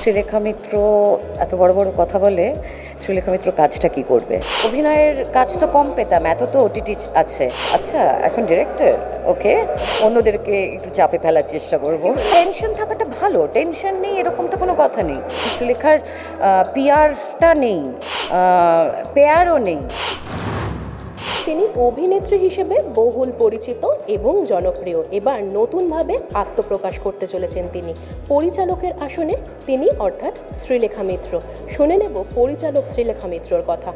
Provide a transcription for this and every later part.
শ্রীলেখা মিত্র এত বড় বড় কথা বলে শ্রীলেখা মিত্র কাজটা কি করবে? অভিনয়ের কাজ তো কম পেতাম, এত তো ওটিটি আছে। আচ্ছা এখন ডিরেক্টর ওকে অন্যদেরকে একটু চাপে ফেলার চেষ্টা করব। টেনশন থাকাটা ভালো টেনশন নেই, এরকম তো কোনো কথা নেই। শ্রীলেখার পিয়ারটা নেই পেয়ারও নেই। তিনি অভিনেত্রী হিসেবে বহুল পরিচিত এবং জনপ্রিয়। এবার নতুনভাবে আত্মপ্রকাশ করতে চলেছেন তিনি। পরিচালকের আসনে তিনি অর্থাৎ শ্রীলেখা মিত্র। শুনে নেব পরিচালক শ্রীলেখা মিত্রর কথা।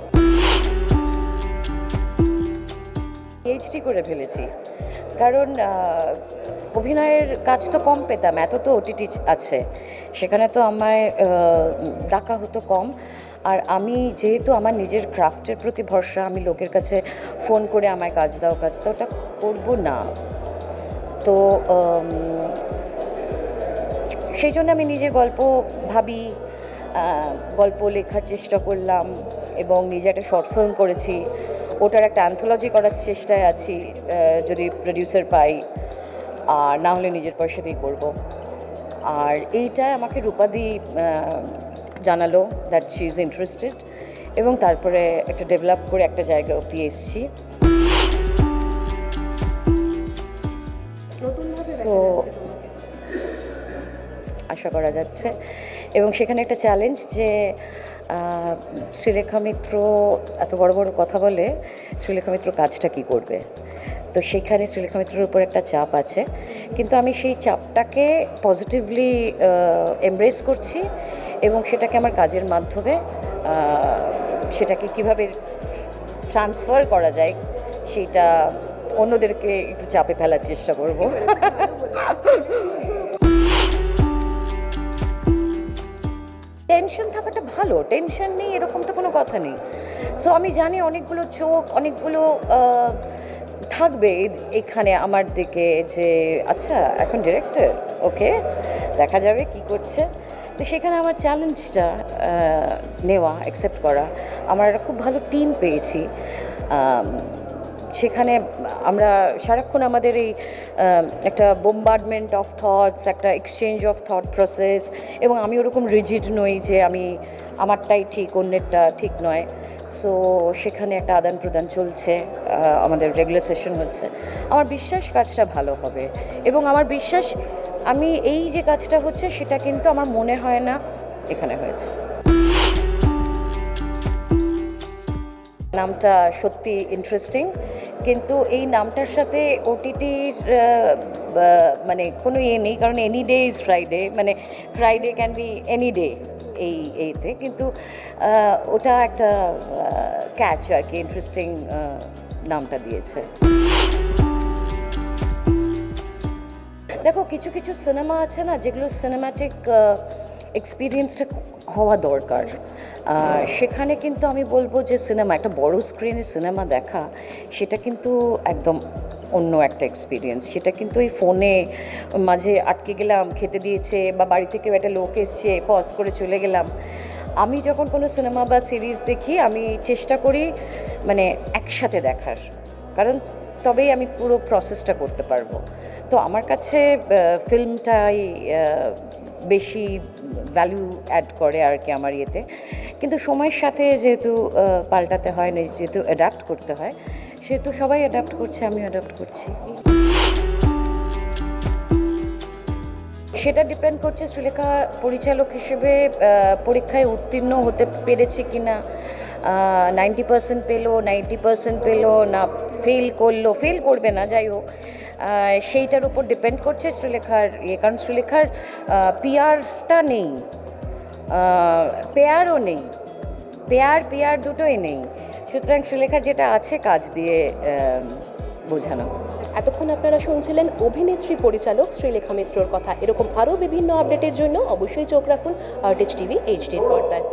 পিএইচডি করে ফেলেছি। কারণ অভিনয়ের কাজ তো কম পেতাম, এত তো ওটিটি আছে। সেখানে তো আমায় ডাকা হতো কম। আর আমি যেহেতু আমার নিজের ক্রাফটের প্রতি ভরসা, আমি লোকের কাছে ফোন করে আমায় কাজ দাও কাজ দাও, ওটা করব না। তো সেই জন্য আমি নিজে গল্প ভাবি গল্প লেখার চেষ্টা করলাম এবং নিজে একটা শর্ট ফিল্ম করেছি। ওটার একটা অ্যান্থোলজি করার চেষ্টায় আছি যদি প্রডিউসার পাই আর না হলে নিজের পয়সা দিয়ে করব। আর এইটাই আমাকে রূপাদি জানালো দ্যাট শি ইজ ইন্টারেস্টেড এবং তারপরে একটা ডেভেলপ করে একটা জায়গা অব্দি এসেছি। সো আশা করা যাচ্ছে। এবং সেখানে একটা চ্যালেঞ্জ যে শ্রীলেখা মিত্র এত বড় বড় কথা বলে শ্রীলেখা মিত্র কাজটা কি করবে? তো সেখানে শ্রীলেখা মিত্রের উপর একটা চাপ আছে। কিন্তু আমি সেই চাপটাকে পজিটিভলি এমব্রেস করছি এবং সেটাকে আমার কাজের মাধ্যমে সেটাকে কীভাবে ট্রান্সফার করা যায় সেটা অন্যদেরকে একটু চাপে ফেলার চেষ্টা করব। টেনশন থাকাটা ভালো। টেনশন নেই এরকম তো কোনো কথা নেই। সো আমি জানি অনেকগুলো চোখ, অনেকগুলো থাকবে এখানে আমার দিকে যে আচ্ছা এখন ডিরেক্টর ওকে দেখা যাবে কি করছে। তো সেখানে আমার চ্যালেঞ্জটা নেওয়া অ্যাকসেপ্ট করা। আমার একটা খুব ভালো টিম পেয়েছি। সেখানে আমরা সারাক্ষণ আমাদের এই একটা বোম্বার্ডমেন্ট অফ থটস একটা এক্সচেঞ্জ অফ থট প্রসেস এবং আমি ওরকম রিজিড নই যে আমি আমারটাই ঠিক, অন্যেরটা ঠিক নয়। সো সেখানে একটা আদান প্রদান চলছে আমাদের রেগুলার সেশন হচ্ছে। আমার বিশ্বাস কাজটা ভালো হবে এবং আমার বিশ্বাস আমি এই যে কাজটা হচ্ছে সেটা কিন্তু আমার মনে হয় না এখানে হয়েছে। নামটা সত্যি ইন্টারেস্টিং কিন্তু এই নামটার সাথে ওটিটির মানে কোনো ইয়ে নেই, কারণ এনি ডে ইজ ফ্রাইডে মানে Friday can be any day এই, এইতে, কিন্তু ওটা একটা ক্যাচ আর কি ইন্টারেস্টিং নামটা দিয়েছে। দেখো, কিছু কিছু সিনেমা আছে না, যেগুলো সিনেম্যাটিক এক্সপিরিয়েন্সটা হওয়া দরকার। সেখানে কিন্তু আমি বলব যে সিনেমা, একটা বড় স্ক্রিনে সিনেমা দেখা, সেটা কিন্তু একদম অন্য একটা এক্সপিরিয়েন্স সেটা কিন্তু ওই ফোনে মাঝে আটকে গেলাম, খেতে দিয়েছে বা বাড়ি থেকে একটা লোক এসছে পজ করে চলে গেলাম। আমি যখন কোনো সিনেমা বা সিরিজ দেখি, আমি চেষ্টা করি মানে একসাথে দেখার। কারণ তবেই আমি পুরো প্রসেসটা করতে পারব। তো আমার কাছে ফিল্মটাই বেশি ভ্যালু অ্যাড করে আর কি আমার ইয়েতে। কিন্তু সময়ের সাথে যেহেতু পাল্টাতে হয় যেহেতু অ্যাডাপ্ট করতে হয়, সেহেতু সবাই অ্যাডাপ্ট করছে আমি অ্যাডাপ্ট করছি। সেটা ডিপেন্ড করছে শ্রীলেখা পরিচালক হিসেবে পরীক্ষায় উত্তীর্ণ হতে পেরেছে কি না নাইনটি পার্সেন্ট পেল নাইনটি পার্সেন্ট পেল, না ফেল করল ফেল করবে না, যাই হোক। সেইটার উপর ডিপেন্ড করছে শ্রীলেখার ইয়ে কারণ শ্রীলেখার পিয়ারটা নেই। পেয়ারও নেই। পেয়ার পেয়ার দুটোই নেই। সুতরাং শ্রীলেখার যেটা আছে কাজ দিয়ে বোঝানো। এতক্ষণ আপনারা শুনছিলেন অভিনেত্রী পরিচালক শ্রীলেখা মিত্রর কথা। এরকম আরও বিভিন্ন আপডেটের জন্য অবশ্যই চোখ রাখুন আর্টিস্ট টিভি এইচডির পর্দায়।